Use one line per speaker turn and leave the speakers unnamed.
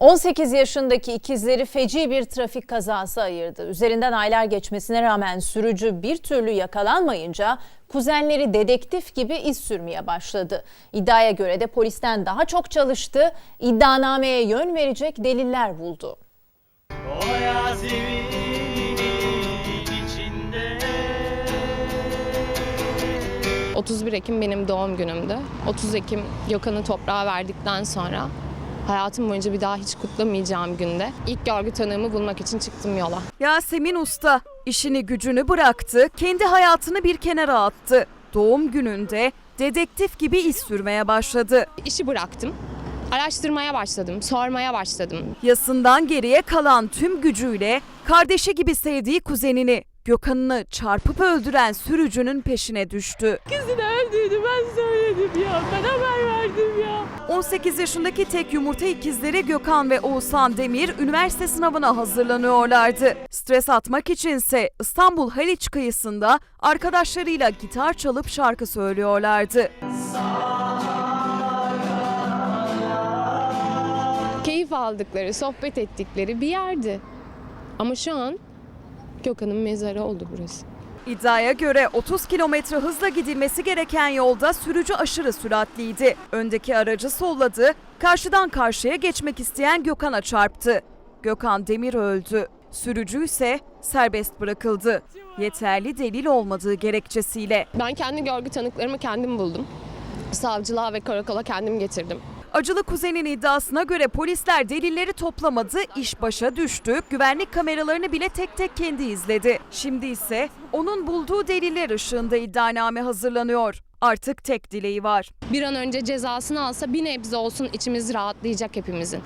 18 yaşındaki ikizleri feci bir trafik kazası ayırdı. Üzerinden aylar geçmesine rağmen sürücü bir türlü yakalanmayınca kuzenleri dedektif gibi iz sürmeye başladı. İddiaya göre de polisten daha çok çalıştı, iddianameye yön verecek deliller buldu.
İçinde
31 Ekim benim doğum günümdü. 30 Ekim Gökhan'ı toprağa verdikten sonra hayatım boyunca bir daha hiç kutlamayacağım günde ilk görgü tanığımı bulmak için çıktım yola.
Yasemin Usta işini gücünü bıraktı, kendi hayatını bir kenara attı. Doğum gününde dedektif gibi iz sürmeye başladı.
İşi bıraktım. Araştırmaya başladım, sormaya başladım.
Yasından geriye kalan tüm gücüyle kardeşi gibi sevdiği kuzenini Gökhan'ını çarpıp öldüren sürücünün peşine düştü.
Kızını öldürdü ben söyledim ya, ben haber verdim.
18 yaşındaki tek yumurta ikizleri Gökhan ve Oğuzhan Demir üniversite sınavına hazırlanıyorlardı. Stres atmak içinse İstanbul Haliç kıyısında arkadaşlarıyla gitar çalıp şarkı söylüyorlardı.
Keyif aldıkları, sohbet ettikleri bir yerdi. Ama şu an Gökhan'ın mezarı oldu burası.
İddiaya göre 30 kilometre hızla gidilmesi gereken yolda sürücü aşırı süratliydi. Öndeki aracı solladı, karşıdan karşıya geçmek isteyen Gökhan'a çarptı. Gökhan Demir öldü. Sürücü ise serbest bırakıldı. Yeterli delil olmadığı gerekçesiyle.
Ben kendi görgü tanıklarımı kendim buldum. Savcılığa ve karakola kendim getirdim.
Acılı kuzenin iddiasına göre polisler delilleri toplamadı, iş başa düştü. Güvenlik kameralarını bile tek tek kendi izledi. Şimdi ise onun bulduğu deliller ışığında iddianame hazırlanıyor. Artık tek dileği var.
Bir an önce cezasını alsa bir nebze olsun içimiz rahatlayacak hepimizin.